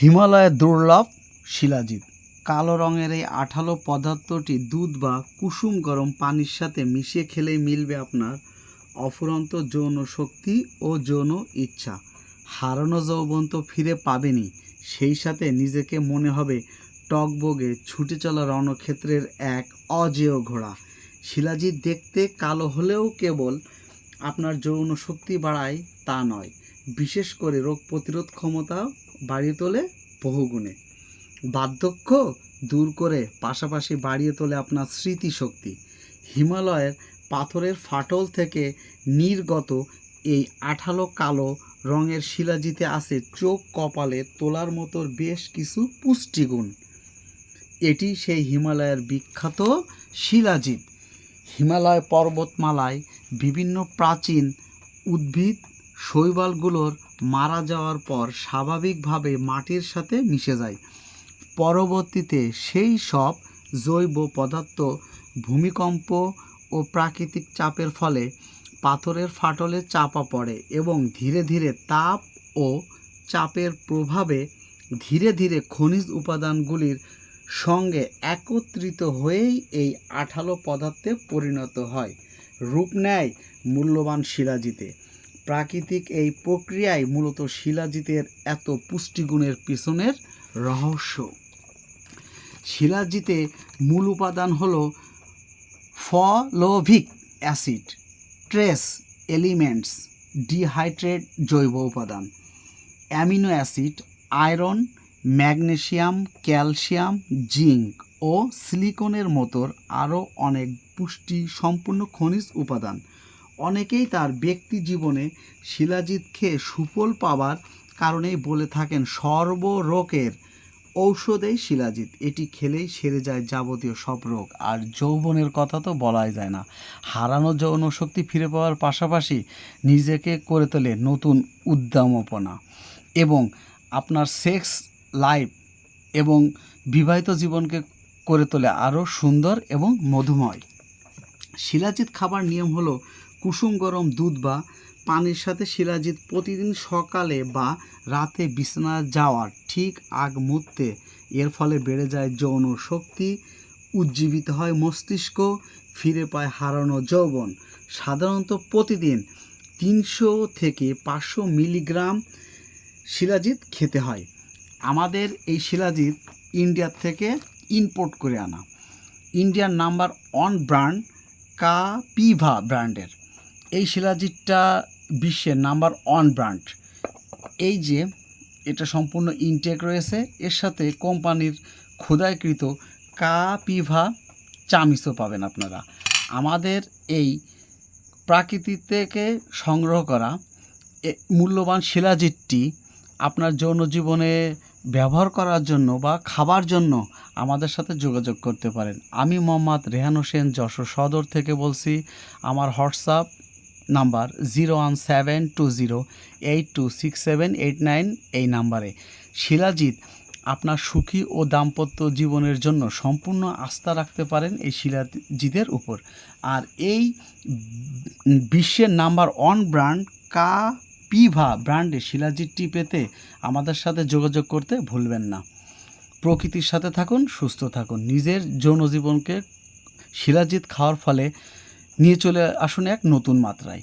হিমালয়ের দুর্লভ শিলাজিৎ কালো রঙের এই আঠালো পদার্থটি দুধ বা কুসুম গরম পানির সাথে মিশিয়ে খেলেই মিলবে আপনার অফুরন্ত যৌন শক্তি ও যৌন ইচ্ছা। হারানো যৌবন তো ফিরে পাবেনি সেই সাথে নিজেকে মনে হবে টকবগে ছুটে চলা রণক্ষেত্রের এক অজেয় ঘোড়া। শিলাজিৎ দেখতে কালো হলেও কেবল আপনার যৌন শক্তি বাড়ায় তা নয়, বিশেষ করে রোগ প্রতিরোধ ক্ষমতা বাড়িয়ে তোলে বহুগুণে। বার্ধক্য দূর করে পাশাপাশি বাড়িয়ে তোলে আপনার স্মৃতিশক্তি। হিমালয়ের পাথরের ফাটল থেকে নির্গত এই আঠালো কালো রঙের শিলাজিতে আছে চোখ কপালে তোলার মতো বেশ কিছু পুষ্টিগুণ। এটি সেই হিমালয়ের বিখ্যাত শিলাজিৎ। হিমালয় পর্বতমালায় বিভিন্ন প্রাচীন উদ্ভিদ শৈবালগুলোর মারা যাওয়ার পর স্বাভাবিকভাবে মাটির সাথে মিশে যায়। পরবর্তীতে সেই সব জৈব পদার্থ ভূমিকম্প ও প্রাকৃতিক চাপের ফলে পাথরের ফাটলে চাপা পড়ে এবং ধীরে ধীরে তাপ ও চাপের প্রভাবে ধীরে ধীরে খনিজ উপাদানগুলির সঙ্গে একত্রিত হয়েই এই আঠালো পদার্থে পরিণত হয়। রূপ নেয় মূল্যবান শিলাজিতে। প্রাকৃতিক এই প্রক্রিয়ায় মূলত শিলাজিতের এত পুষ্টিগুণের পিছনের রহস্য। শিলাজিতে মূল উপাদান হল fulvic acid, trace elements, dehydrate জৈব উপাদান, amino acid, iron magnesium calcium, zinc ও সিলিকনের মতোর আরও অনেক পুষ্টি সম্পূর্ণ খনিজ উপাদান। অনেকেই তার ব্যক্তি জীবনে শিলাজিৎ খেয়ে সুফল পাওয়ার কারণেই বলে থাকেন, সর্বরোগের ঔষধেই শিলাজিৎ। এটি খেলেই সেরে যায় যাবতীয় সব রোগ। আর যৌবনের কথা তো বলাই যায় না। হারানো যৌন শক্তি ফিরে পাওয়ার পাশাপাশি নিজেকে করে তোলে নতুন উদ্যমপনা এবং আপনার সেক্স লাইফ এবং বিবাহিত জীবনকে করে তোলে আরও সুন্দর এবং মধুময়। শিলাজিৎ খাবার নিয়ম হলো কুসুম গরম দুধ বা পানির সাথে শিলাজিৎ প্রতিদিন সকালে বা রাতে বিছানা যাওয়ার ঠিক আগ মুহূর্তে। এর ফলে বেড়ে যায় যৌন শক্তি, উজ্জীবিত হয় মস্তিষ্ক, ফিরে পায় হারানো যৌবন। সাধারণত প্রতিদিন তিনশো থেকে পাঁচশো মিলিগ্রাম শিলাজিৎ খেতে হয়। আমাদের এই শিলাজিৎ ইন্ডিয়ার থেকে ইম্পোর্ট করে আনা। ইন্ডিয়ার নাম্বার ওয়ান ব্র্যান্ড, কাপিভা ব্র্যান্ডের। এই শিলাজিটটা বিশ্বের নাম্বার ওয়ান ব্র্যান্ড। এই যে, এটা সম্পূর্ণ ইনটেক রয়েছে। এর সাথে কোম্পানির খোদাইকৃত কাপিভা চামিচও পাবেন আপনারা। আমাদের এই প্রাকৃতি থেকে সংগ্রহ করা মূল্যবান শিলাজিটটি আপনার যৌন জীবনে ব্যবহার করার জন্য বা খাবার জন্য আমাদের সাথে যোগাযোগ করতে পারেন। আমি মোহাম্মদ রেহান হোসেন, যশোর সদর থেকে বলছি। আমার WhatsApp number zero one seven two zero eight two six seven eight nine এই নাম্বারে। শিলাজিৎ, আপনার সুখী ও দাম্পত্য জীবনের জন্য সম্পূর্ণ আস্থা রাখতে পারেন এই শিলাজিতের উপর। আর এই বিশ্বের নাম্বার ওয়ান ব্র্যান্ড কা পিভা ব্র্যান্ডে শিলাজিৎটি পেতে আমাদের সাথে যোগাযোগ করতে ভুলবেন না। প্রকৃতির সাথে থাকুন, সুস্থ থাকুন। নিজের যৌন জীবনকে শিলাজিৎ খাওয়ার ফলে নিয়ে চলে আসুন এক নতুন মাত্রায়।